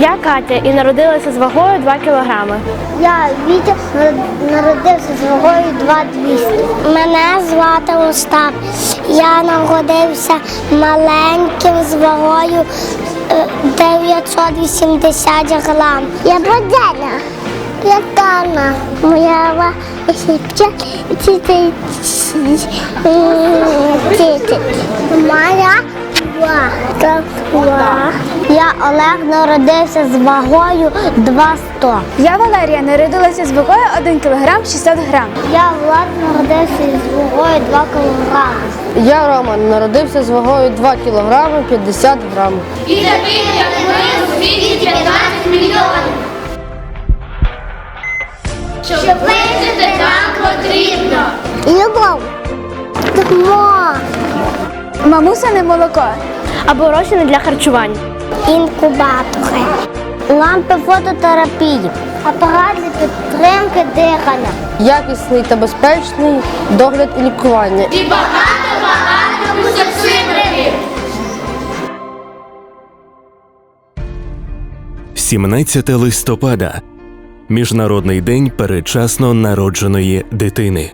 Я Катя і народилася з вагою 2 кілограми. Я Вітя народився з вагою 2200. Мене звати Остап. Я народився маленьким з вагою е, 980 грам. Я Бодяна. Я Тана. Моя вага 30. Моя вага. Я Олег народився з вагою 200. Я Валерія народилася з вагою 1 кг 600 грам. Я Влад народився з вагою 2 кілограми. Я Роман народився з вагою 2 кг 50 грамів. І таких, як ми, у світі 15 мільйонів. Щоб вижити нам потрібно. Любов. Тепло. Мамусине молоко. Або розчини для харчування. Інкубатори. Лампи фототерапії. Апарат для підтримки дихання. Якісний та безпечний догляд і лікування. І багато-багато мусорсибриків. 17 листопада Міжнародний день передчасно народженої дитини.